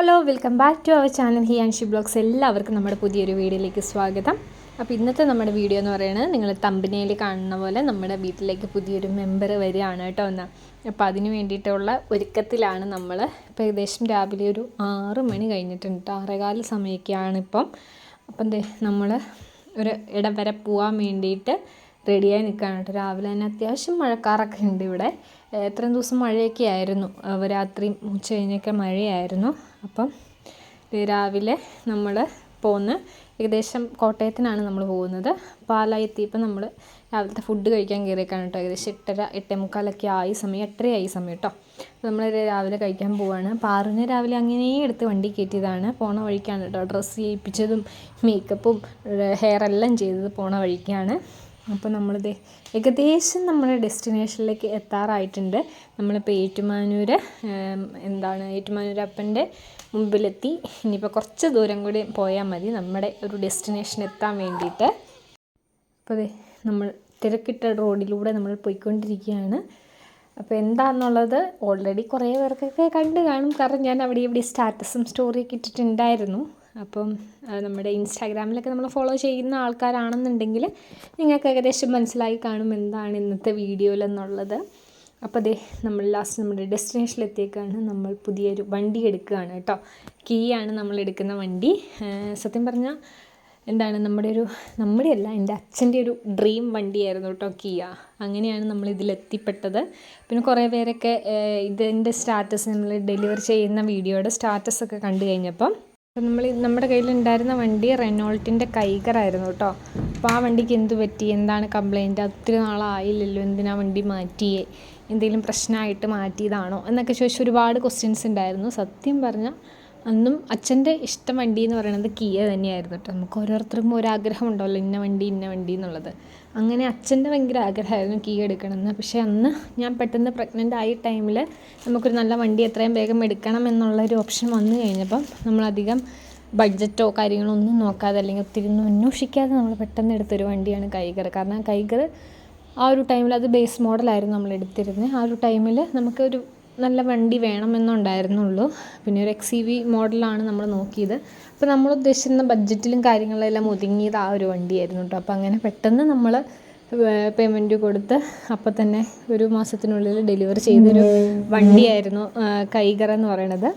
Hello welcome back to our channel he and she blogs എല്ലാവർക്കും നമ്മുടെ പുതിയൊരു വീഡിയോയിലേക്ക് സ്വാഗതം. അപ്പോൾ ഇന്നത്തെ നമ്മുടെ വീഡിയോ എന്ന് പറയുന്നത് നിങ്ങൾ തമ്പനയിൽ കാണുന്ന പോലെ നമ്മുടെ വീട്ടിലേക്ക് പുതിയൊരു മെമ്പർ വരികയാണ് കേട്ടോ എന്നാൽ അപ്പോൾ അതിന് വേണ്ടിയിട്ടുള്ള ഒരുക്കത്തിലാണ് നമ്മൾ ഇപ്പോൾ ഏകദേശം രാവിലെ ഒരു ആറ് മണി കഴിഞ്ഞിട്ടുണ്ട് ട്ടോ. ആറേകാൽ സമയമൊക്കെയാണ് ഇപ്പം. അപ്പം എന്തേ നമ്മൾ ഒരു ഇടം വരെ പോകാൻ വേണ്ടിയിട്ട് റെഡിയായി നിൽക്കുകയാണ് കേട്ടോ. രാവിലെ തന്നെ അത്യാവശ്യം മഴക്കാറൊക്കെ ഉണ്ട് ഇവിടെ. എത്രയും ദിവസം മഴയൊക്കെ ആയിരുന്നു. രാത്രി ഉച്ച കഴിഞ്ഞൊക്കെ മഴയായിരുന്നു. അപ്പം രാവിലെ നമ്മൾ പോന്ന് ഏകദേശം കോട്ടയത്തിനാണ് നമ്മൾ പോകുന്നത്. പാലായി എത്തിയപ്പോൾ നമ്മൾ രാവിലത്തെ ഫുഡ് കഴിക്കാൻ കയറിയേക്കാണ് കേട്ടോ. ഏകദേശം എട്ടര എട്ടേ മുക്കാലൊക്കെ ആയി സമയം എട്ടരയായി സമയം കേട്ടോ. നമ്മൾ രാവിലെ കഴിക്കാൻ പോവാണ്. പാറിനെ രാവിലെ അങ്ങനെ എടുത്ത് വണ്ടി കയറ്റിയതാണ്. പോണ വഴിക്കാണ് കേട്ടോ. ഡ്രസ്സ് ചെയ്യിപ്പിച്ചതും മേക്കപ്പും ഹെയർ എല്ലാം ചെയ്തത് പോണ വഴിക്കാണ്. അപ്പോൾ നമ്മളിത് ഏകദേശം നമ്മുടെ ഡെസ്റ്റിനേഷനിലേക്ക് എത്താറായിട്ടുണ്ട്. നമ്മളിപ്പോൾ ഏറ്റുമാനൂർ എന്താണ് ഏറ്റുമാനൂരപ്പന്റെ മുമ്പിലെത്തി. ഇനിയിപ്പോൾ കുറച്ച് ദൂരം കൂടി പോയാൽ മതി. നമ്മുടെ ഒരു ഡെസ്റ്റിനേഷൻ എത്താൻ വേണ്ടിയിട്ട്. അപ്പോൾ അതെ നമ്മൾ തിരക്കിട്ട റോഡിലൂടെ നമ്മൾ പോയിക്കൊണ്ടിരിക്കുകയാണ്. അപ്പോൾ എന്താണെന്നുള്ളത് ഓൾറെഡി കുറേ പേർക്കൊക്കെ കണ്ടു കാണും. കാരണം ഞാൻ അവിടെ ഇവിടെ സ്റ്റാറ്റസും സ്റ്റോറിയൊക്കെ ഇട്ടിട്ടുണ്ടായിരുന്നു. അപ്പം നമ്മുടെ ഇൻസ്റ്റാഗ്രാമിലൊക്കെ നമ്മൾ ഫോളോ ചെയ്യുന്ന ആൾക്കാരാണെന്നുണ്ടെങ്കിൽ നിങ്ങൾക്ക് ഏകദേശം മനസ്സിലായി കാണും എന്താണ് ഇന്നത്തെ വീഡിയോയിലെന്നുള്ളത് അപ്പോൾ അതെ നമ്മൾ ലാസ്റ്റ് നമ്മുടെ ഡെസ്റ്റിനേഷനിൽ എത്തിയേക്കാണ് നമ്മൾ പുതിയൊരു വണ്ടി എടുക്കുകയാണ് കേട്ടോ. കീ ആണ് നമ്മൾ എടുക്കുന്ന വണ്ടി. സത്യം പറഞ്ഞാൽ എന്താണ് നമ്മുടെ ഒരു നമ്മുടെ അല്ല എന്റെ അച്ഛന്റെ ഒരു ഡ്രീം വണ്ടിയായിരുന്നു കേട്ടോ കിയ അങ്ങനെയാണ് നമ്മൾ ഇതിലെത്തിപ്പെട്ടത്. പിന്നെ കുറേ പേരൊക്കെ ഇതിന്റെ സ്റ്റാറ്റസ് നമ്മൾ ഡെലിവർ ചെയ്യുന്ന വീഡിയോയുടെ സ്റ്റാറ്റസ് ഒക്കെ കണ്ടു കഴിഞ്ഞപ്പം അപ്പം നമ്മൾ നമ്മുടെ കയ്യിലുണ്ടായിരുന്ന വണ്ടി റെനോൾട്ടിന്റെ കൈകറായിരുന്നു കേട്ടോ അപ്പോൾ ആ വണ്ടിക്ക് എന്ത് പറ്റി? എന്താണ് കംപ്ലൈന്റ് ഒത്തിരി നാളായില്ലല്ലോ. എന്തിനാ വണ്ടി മാറ്റിയേ? എന്തെങ്കിലും പ്രശ്നമായിട്ട് മാറ്റിയതാണോ? എന്നൊക്കെ ചോദിച്ച് ഒരുപാട് ക്വസ്റ്റ്യൻസ് ഉണ്ടായിരുന്നു. സത്യം പറഞ്ഞാൽ അന്നും അച്ഛന്റെ ഇഷ്ടം വണ്ടി എന്ന് പറയുന്നത് കിയ തന്നെയായിരുന്നു കേട്ടോ. നമുക്ക് ഓരോരുത്തർക്കും ഒരു ആഗ്രഹം ഉണ്ടാവല്ലോ ഇന്ന വണ്ടി ഇന്ന വണ്ടി എന്നുള്ളത്. അങ്ങനെ അച്ഛന്റെ ഭയങ്കര ആഗ്രഹമായിരുന്നു കിയ എടുക്കണമെന്ന്. പക്ഷേ അന്ന് ഞാൻ പെട്ടെന്ന് പ്രഗ്നന്റ് ആയ ടൈമിൽ നമുക്കൊരു നല്ല വണ്ടി എത്രയും വേഗം എടുക്കണം എന്നുള്ളൊരു ഓപ്ഷൻ വന്നു കഴിഞ്ഞപ്പം നമ്മളധികം ബഡ്ജറ്റോ കാര്യങ്ങളോ ഒന്നും നോക്കാതെ അല്ലെങ്കിൽ ഒത്തിരി ഒന്നും അന്വേഷിക്കാതെ നമ്മൾ പെട്ടെന്ന് എടുത്തൊരു വണ്ടിയാണ് കൈകർ കാരണം കൈകർ ആ ഒരു ടൈമിൽ അത് ബേസ് മോഡലായിരുന്നു നമ്മൾ എടുത്തിരുന്നത്. ആ ഒരു ടൈമിൽ നമുക്കൊരു നല്ല വണ്ടി വേണമെന്നുണ്ടായിരുന്നുള്ളൂ. പിന്നെ ഒരു എക്സ് ഇ വി മോഡലാണ് നമ്മൾ നോക്കിയത്. അപ്പോൾ നമ്മൾ ഉദ്ദേശിക്കുന്ന ബഡ്ജറ്റിലും കാര്യങ്ങളെല്ലാം ഒതുങ്ങിയത് ആ ഒരു വണ്ടിയായിരുന്നു കേട്ടോ അപ്പോൾ അങ്ങനെ പെട്ടെന്ന് നമ്മൾ പേയ്മെന്റ് കൊടുത്ത് അപ്പോൾ തന്നെ ഒരു മാസത്തിനുള്ളിൽ ഡെലിവറി ചെയ്തൊരു വണ്ടിയായിരുന്നു കൈകർ എന്ന് പറയണത്.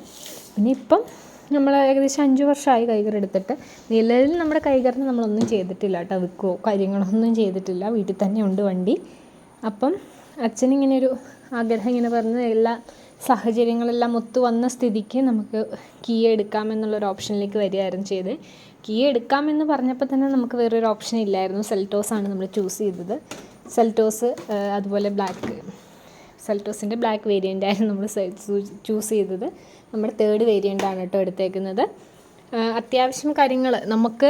പിന്നെ ഇപ്പം നമ്മൾ ഏകദേശം അഞ്ച് വർഷമായി കൈകർ എടുത്തിട്ട് നിലവിൽ നമ്മുടെ കൈകറിന് നമ്മളൊന്നും ചെയ്തിട്ടില്ല കേട്ടോ വിൽക്കുകയോ കാര്യങ്ങളൊന്നും ചെയ്തിട്ടില്ല. വീട്ടിൽ തന്നെ ഉണ്ട് വണ്ടി. അപ്പം അച്ഛനിങ്ങനെ ഒരു ആഗ്രഹം ഇങ്ങനെ പറഞ്ഞ് എല്ലാ സാഹചര്യങ്ങളെല്ലാം ഒത്തു വന്ന സ്ഥിതിക്ക് നമുക്ക് കീ എടുക്കാമെന്നുള്ളൊരു ഓപ്ഷനിലേക്ക് വരികയായിരുന്നു ചെയ്ത്. കീ എടുക്കാമെന്ന് പറഞ്ഞപ്പോൾ തന്നെ നമുക്ക് വേറൊരു ഓപ്ഷൻ ഇല്ലായിരുന്നു. സെൽറ്റോസ് ആണ് നമ്മൾ ചൂസ് ചെയ്തത്. സെൽറ്റോസ് അതുപോലെ ബ്ലാക്ക് സെൽറ്റോസിന്റെ ബ്ലാക്ക് വേരിയന്റ് ആയിരുന്നു നമ്മൾ ചൂസ് ചെയ്തത്. നമ്മുടെ തേർഡ് വേരിയന്റ് ആണ് കേട്ടോ എടുത്തേക്കുന്നത്. അത്യാവശ്യം കാര്യങ്ങൾ നമുക്ക്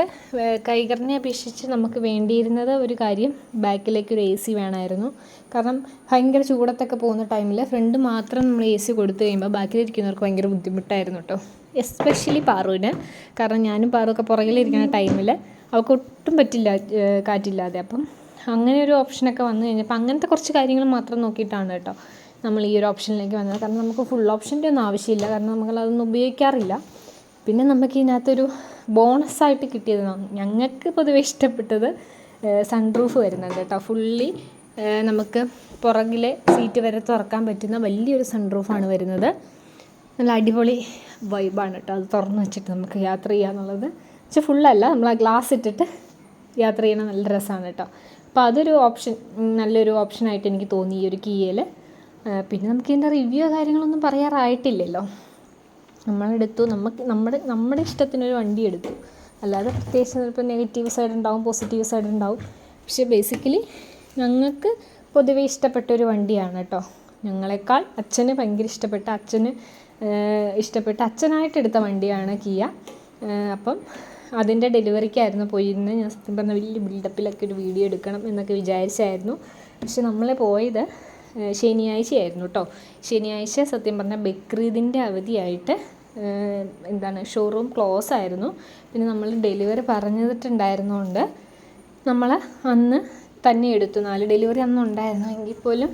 കൈകറിനെ അപേക്ഷിച്ച് നമുക്ക് വേണ്ടിയിരുന്നത് ഒരു കാര്യം ബാക്കിലേക്ക് ഒരു എ സി വേണമായിരുന്നു. കാരണം ഭയങ്കര ചൂടത്തൊക്കെ പോകുന്ന ടൈമിൽ ഫ്രണ്ട് മാത്രം നമ്മൾ എ സി കൊടുത്തു കഴിയുമ്പോൾ ബാക്കിലിരിക്കുന്നവർക്ക് ഭയങ്കര ബുദ്ധിമുട്ടായിരുന്നു കേട്ടോ എസ്പെഷ്യലി പാറുവിന്. കാരണം ഞാനും പാറുവൊക്കെ പുറകിലിരിക്കുന്ന ടൈമിൽ അവൾക്ക് ഒട്ടും പറ്റില്ല കാറ്റില്ലാതെ. അപ്പം അങ്ങനെ ഒരു ഓപ്ഷനൊക്കെ വന്നു കഴിഞ്ഞപ്പോൾ അങ്ങനത്തെ കുറച്ച് കാര്യങ്ങൾ മാത്രം നോക്കിയിട്ടാണ് കേട്ടോ നമ്മൾ ഈ ഒരു ഓപ്ഷനിലേക്ക് വന്നത്. കാരണം നമുക്ക് ഫുൾ ഓപ്ഷന്റെ ഒന്നും ആവശ്യമില്ല. കാരണം നമ്മളതൊന്നും ഉപയോഗിക്കാറില്ല. പിന്നെ നമുക്ക് ഇതിനകത്തൊരു ബോണസായിട്ട് കിട്ടിയത് ഞങ്ങൾക്ക് പൊതുവെ ഇഷ്ടപ്പെട്ടത് സൺറൂഫ് വരുന്നുണ്ട് കേട്ടോ. ഫുള്ളി നമുക്ക് പുറകിലെ സീറ്റ് വരെ തുറക്കാൻ പറ്റുന്ന വലിയൊരു സൺറൂഫാണ് വരുന്നത്. നല്ല അടിപൊളി വൈബാണ് കേട്ടോ. അത് തുറന്ന് വെച്ചിട്ട് നമുക്ക് യാത്ര ചെയ്യാന്നുള്ളത്. പക്ഷെ ഫുള്ളല്ല നമ്മൾ ആ ഗ്ലാസ് ഇട്ടിട്ട് യാത്ര ചെയ്യണ നല്ല രസമാണ് കേട്ടോ. അപ്പോൾ അതൊരു ഓപ്ഷൻ നല്ലൊരു ഓപ്ഷനായിട്ട് എനിക്ക് തോന്നി ഈ ഒരു കീയിൽ പിന്നെ നമുക്ക് ഇതിന്റെ റിവ്യൂ കാര്യങ്ങളൊന്നും പറയാറായിട്ടില്ലല്ലോ. നമ്മളെടുത്തു. നമുക്ക് നമ്മുടെ നമ്മുടെ ഇഷ്ടത്തിനൊരു വണ്ടി എടുത്തു. അല്ലാതെ പ്രത്യേകിച്ച് ചിലപ്പോൾ നെഗറ്റീവ് സൈഡ് ഉണ്ടാവും പോസിറ്റീവ് സൈഡ് ഉണ്ടാവും. പക്ഷേ ബേസിക്കലി ഞങ്ങൾക്ക് പൊതുവെ ഇഷ്ടപ്പെട്ട ഒരു വണ്ടിയാണ് കേട്ടോ. ഞങ്ങളെക്കാൾ അച്ഛന് ഭയങ്കര ഇഷ്ടപ്പെട്ട അച്ഛന് ഇഷ്ടപ്പെട്ട അച്ഛനായിട്ട് എടുത്ത വണ്ടിയാണ് കിയ. അപ്പം അതിന്റെ ഡെലിവറിക്കായിരുന്നു പോയിരുന്നത് ഞാൻ സത്യം പറഞ്ഞ വലിയ ബിൽഡപ്പിലൊക്കെ ഒരു വീഡിയോ എടുക്കണം എന്നൊക്കെ വിചാരിച്ചായിരുന്നു. പക്ഷെ നമ്മൾ പോയത് ശനിയാഴ്ചയായിരുന്നു കേട്ടോ. ശനിയാഴ്ച സത്യം പറഞ്ഞാൽ ബക്രീദിന്റെ അവധിയായിട്ട് എന്താണ് ഷോറൂം ക്ലോസ് ആയിരുന്നു. പിന്നെ നമ്മൾ ഡെലിവറി പറഞ്ഞിട്ടുണ്ടായിരുന്നുകൊണ്ട് നമ്മൾ അന്ന് തന്നെ എടുത്തു. നാല് ഡെലിവറി അന്ന് ഉണ്ടായിരുന്നു എങ്കിൽ പോലും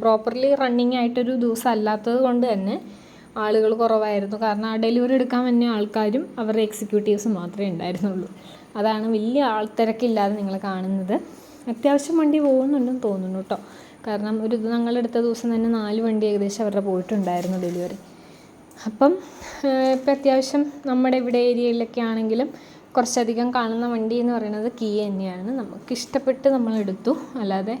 പ്രോപ്പർലി റണ്ണിങ് ആയിട്ടൊരു ദിവസം അല്ലാത്തത് കൊണ്ട് തന്നെ ആളുകൾ കുറവായിരുന്നു. കാരണം ആ ഡെലിവറി എടുക്കാൻ തന്നെ ആൾക്കാരും അവരുടെ എക്സിക്യൂട്ടീവ്സും മാത്രമേ ഉണ്ടായിരുന്നുള്ളൂ. അതാണ് വലിയ ആൾത്തിരക്കില്ലാതെ നിങ്ങൾ കാണുന്നത്. അത്യാവശ്യം വണ്ടി പോകുന്നുണ്ടെന്ന് തോന്നുന്നു കേട്ടോ. കാരണം ഒരു ഞങ്ങളെടുത്ത ദിവസം തന്നെ നാല് വണ്ടി ഏകദേശം അവരുടെ പോയിട്ടുണ്ടായിരുന്നു ഡെലിവറി അപ്പം ഇപ്പം അത്യാവശ്യം നമ്മുടെ ഇവിടെ ഏരിയയിലൊക്കെ ആണെങ്കിലും കുറച്ചധികം കാണുന്ന വണ്ടി എന്ന് പറയുന്നത് കീ തന്നെയാണ്. നമുക്ക് ഇഷ്ടപ്പെട്ട് നമ്മൾ എടുത്തു. അല്ലാതെ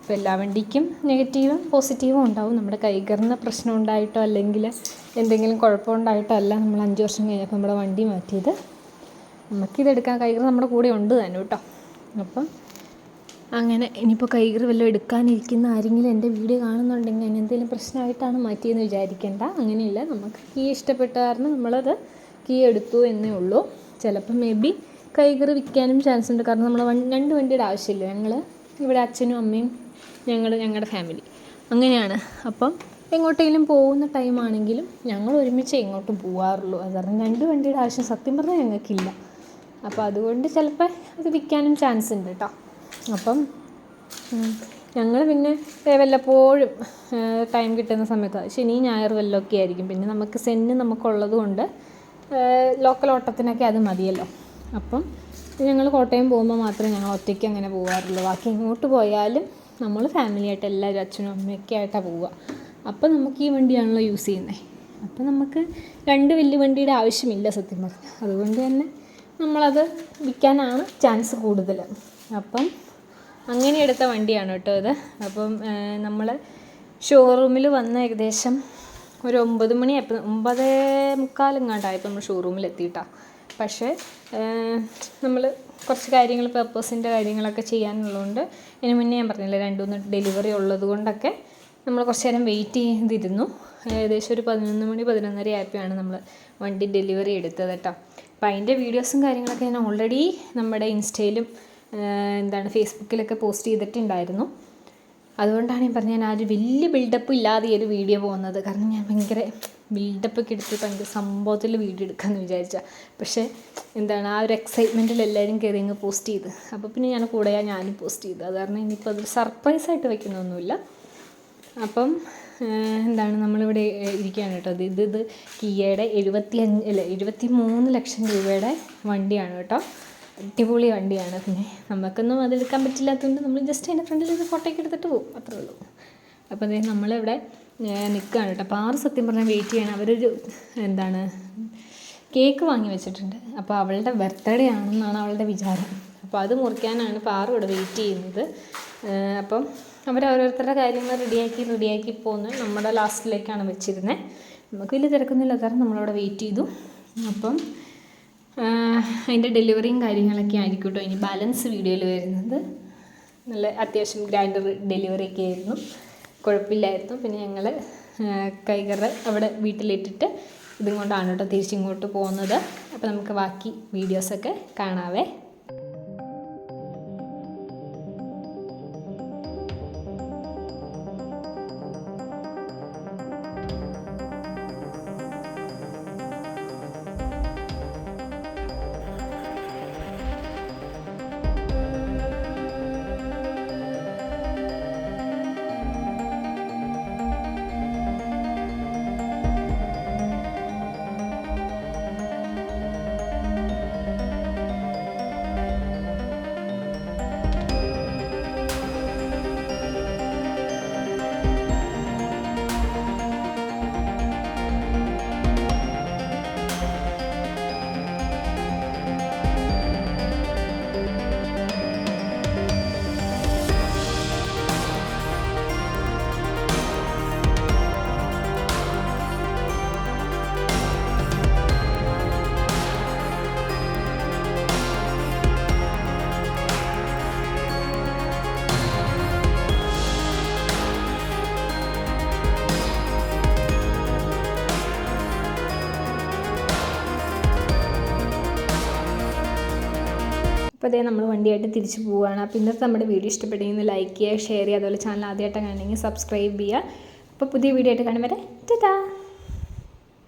ഇപ്പോൾ എല്ലാ വണ്ടിക്കും നെഗറ്റീവും പോസിറ്റീവും ഉണ്ടാവും. നമ്മുടെ കൈകറിന് പ്രശ്നം ഉണ്ടായിട്ടോ അല്ലെങ്കിൽ എന്തെങ്കിലും കുഴപ്പമുണ്ടായിട്ടോ അല്ല നമ്മൾ അഞ്ച് വർഷം കഴിഞ്ഞപ്പോൾ നമ്മുടെ വണ്ടി മാറ്റിയത്. നമുക്കിതെടുക്കാൻ കൈകറി നമ്മുടെ കൂടെ ഉണ്ട് തന്നെ കേട്ടോ. അപ്പം അങ്ങനെ ഇനിയിപ്പോൾ കൈകറി വല്ലതും എടുക്കാനിരിക്കുന്ന ആരെങ്കിലും എന്റെ വീഡിയോ കാണുന്നുണ്ടെങ്കിൽ അതിന് എന്തെങ്കിലും പ്രശ്നമായിട്ടാണ് മാറ്റിയെന്ന് വിചാരിക്കേണ്ട. അങ്ങനെയില്ല നമുക്ക് കീ ഇഷ്ടപ്പെട്ട കാരണം നമ്മളത് കീ എടുത്തു എന്നേ ഉള്ളൂ. ചിലപ്പോൾ മേ ബി കൈകറി വിൽക്കാനും ചാൻസ് ഉണ്ട്. കാരണം നമ്മൾ രണ്ട് വണ്ടിയുടെ ആവശ്യമില്ല. ഞങ്ങൾ ഇവിടെ അച്ഛനും അമ്മയും ഞങ്ങൾ ഞങ്ങളുടെ ഫാമിലി അങ്ങനെയാണ്. അപ്പം എങ്ങോട്ടെങ്കിലും പോകുന്ന ടൈം ആണെങ്കിലും ഞങ്ങൾ ഒരുമിച്ച് എങ്ങോട്ടും പോകാറുള്ളൂ അത് കാരണം രണ്ട് വണ്ടിയുടെ ആവശ്യം സത്യം പറഞ്ഞാൽ ഞങ്ങൾക്കില്ല. അപ്പോൾ അതുകൊണ്ട് ചിലപ്പോൾ അത് വിൽക്കാനും ചാൻസ് ഉണ്ട് കേട്ടോ അപ്പം ഞങ്ങൾ പിന്നെ വല്ലപ്പോഴും ടൈം കിട്ടുന്ന സമയത്ത് ശനി ഞായർ വല്ലതൊക്കെ ആയിരിക്കും. പിന്നെ നമുക്ക് സെന്ന് നമുക്കുള്ളത് കൊണ്ട് ലോക്കൽ ഓട്ടത്തിനൊക്കെ അത് മതിയല്ലോ. അപ്പം ഞങ്ങൾ കോട്ടയം പോകുമ്പോൾ മാത്രമേ ഞങ്ങൾ ഒറ്റയ്ക്ക് അങ്ങനെ പോകാറുള്ളൂ ബാക്കി ഇങ്ങോട്ട് പോയാലും നമ്മൾ ഫാമിലി ആയിട്ട് എല്ലാവരും അച്ഛനും അമ്മയൊക്കെ ആയിട്ടാണ് പോവുക. അപ്പം നമുക്ക് ഈ വണ്ടിയാണല്ലോ യൂസ് ചെയ്യുന്നത് അപ്പം നമുക്ക് രണ്ട് വലിയ വണ്ടിയുടെ ആവശ്യമില്ല സത്യം പറഞ്ഞാൽ അതുകൊണ്ട് തന്നെ നമ്മളത് വിൽക്കാനാണ് ചാൻസ് കൂടുതൽ അപ്പം അങ്ങനെ എടുത്ത വണ്ടിയാണ് കേട്ടോ ഇത്. അപ്പം നമ്മൾ ഷോറൂമിൽ വന്ന ഏകദേശം ഒരു ഒമ്പത് മണിയായപ്പോൾ ഒമ്പതേ മുക്കാലെങ്ങാണ്ടായപ്പോൾ നമ്മൾ ഷോറൂമിൽ എത്തിയിട്ടാണ് പക്ഷേ നമ്മൾ കുറച്ച് കാര്യങ്ങൾ പേർപ്പസിന്റെ കാര്യങ്ങളൊക്കെ ചെയ്യാനുള്ളതുകൊണ്ട് ഇതിന് മുന്നേ ഞാൻ പറഞ്ഞില്ല രണ്ട് മൂന്ന് ഡെലിവറി ഉള്ളത് കൊണ്ടൊക്കെ നമ്മൾ കുറച്ച് നേരം വെയിറ്റ് ചെയ്തിരുന്നു. ഏകദേശം ഒരു പതിനൊന്ന് മണി പതിനൊന്നര ആയപ്പോഴാണ് നമ്മൾ വണ്ടി ഡെലിവറി എടുത്തത് കേട്ടോ. അപ്പോൾ അതിന്റെ വീഡിയോസും കാര്യങ്ങളൊക്കെ ഞാൻ ഓൾറെഡി നമ്മുടെ ഇൻസ്റ്റയിലും എന്താണ് ഫേസ്ബുക്കിലൊക്കെ പോസ്റ്റ് ചെയ്തിട്ടുണ്ടായിരുന്നു. അതുകൊണ്ടാണ് ഞാൻ പറഞ്ഞത് ഞാൻ ആ ഒരു വലിയ ബിൽഡപ്പ് ഇല്ലാതെ ഈ ഒരു വീഡിയോ പോകുന്നത്. കാരണം ഞാൻ ഭയങ്കര ബിൽഡപ്പൊക്കെ എടുത്ത് ഭയങ്കര സംഭവത്തിൽ വീഡിയോ എടുക്കാമെന്ന് വിചാരിച്ച. പക്ഷേ എന്താണ് ആ ഒരു എക്സൈറ്റ്മെന്റിൽ എല്ലാവരും കയറി അങ്ങ് പോസ്റ്റ് ചെയ്ത്. അപ്പോൾ പിന്നെ ഞാൻ കൂടെയാണ് ഞാനും പോസ്റ്റ് ചെയ്തത് അത് കാരണം ഇനിയിപ്പോൾ അതൊരു സർപ്രൈസായിട്ട് വയ്ക്കുന്നൊന്നുമില്ല അപ്പം എന്താണ് നമ്മളിവിടെ ഇരിക്കുകയാണ് കേട്ടോ. ഇത് ഇത് കിയയുടെ എഴുപത്തി അഞ്ച് അല്ല എഴുപത്തി മൂന്ന് ലക്ഷം രൂപയുടെ വണ്ടിയാണ് കേട്ടോ. അടിപൊളി വണ്ടിയാണ്. പിന്നെ നമുക്കൊന്നും അതെടുക്കാൻ പറ്റില്ലാത്തതുകൊണ്ട് നമ്മൾ ജസ്റ്റ് അതിന്റെ ഫ്രണ്ടിൽ ഒരു ഫോട്ടോയൊക്കെ എടുത്തിട്ട് പോകും അത്രേ ഉള്ളൂ. അപ്പോൾ അതേ നമ്മളിവിടെ നിൽക്കുകയാണ് കേട്ടോ. അപ്പോൾ ആറ് സത്യം പറഞ്ഞാൽ വെയിറ്റ് ചെയ്യണം. അവരൊരു എന്താണ് കേക്ക് വാങ്ങി വെച്ചിട്ടുണ്ട്. അപ്പോൾ അവളുടെ ബർത്ത്ഡേ ആണെന്നാണ് അവളുടെ വിചാരം. അപ്പോൾ അത് മുറിക്കാനാണ് ഇപ്പോൾ ആറും ഇവിടെ വെയിറ്റ് ചെയ്യുന്നത്. അപ്പം അവർ ഓരോരുത്തരുടെ കാര്യങ്ങൾ റെഡിയാക്കി റെഡിയാക്കി പോകുന്നത് നമ്മുടെ ലാസ്റ്റിലേക്കാണ് വെച്ചിരുന്നത് നമുക്ക് വലിയ തിരക്കൊന്നുമില്ല. കാരണം നമ്മളവിടെ വെയിറ്റ് ചെയ്തു. അപ്പം അതിന്റെ ഡെലിവറിയും കാര്യങ്ങളൊക്കെ ആയിരിക്കും കേട്ടോ ഇനി ബാലൻസ് വീഡിയോയിൽ വരുന്നത്. നല്ല അത്യാവശ്യം ഗ്രാൻഡ് ഡെലിവറി ഒക്കെ ആയിരുന്നു. കുഴപ്പമില്ലായിരുന്നു. പിന്നെ ഞങ്ങൾ കൈകറ അവിടെ വീട്ടിലിട്ടിട്ട് ഇതും കൊണ്ടാണ് കേട്ടോ തിരിച്ചിങ്ങോട്ട് പോകുന്നത്. അപ്പോൾ നമുക്ക് ബാക്കി വീഡിയോസൊക്കെ കാണാവേ. അപ്പോൾ അതേ നമ്മൾ വണ്ടിയായിട്ട് തിരിച്ചു പോവുകയാണ് അപ്പോൾ ഇന്നത്തെ നമ്മുടെ വീഡിയോ ഇഷ്ടപ്പെട്ടെങ്കിൽ ലൈക്ക് ചെയ്യുക ഷെയർ ചെയ്യുക. അതുപോലെ ചാനൽ ആദ്യമായിട്ട് കാണണമെങ്കിൽ സബ്സ്ക്രൈബ് ചെയ്യുക. അപ്പോൾ പുതിയ വീഡിയോ ആയിട്ട് കാണും വരെ. ടാ.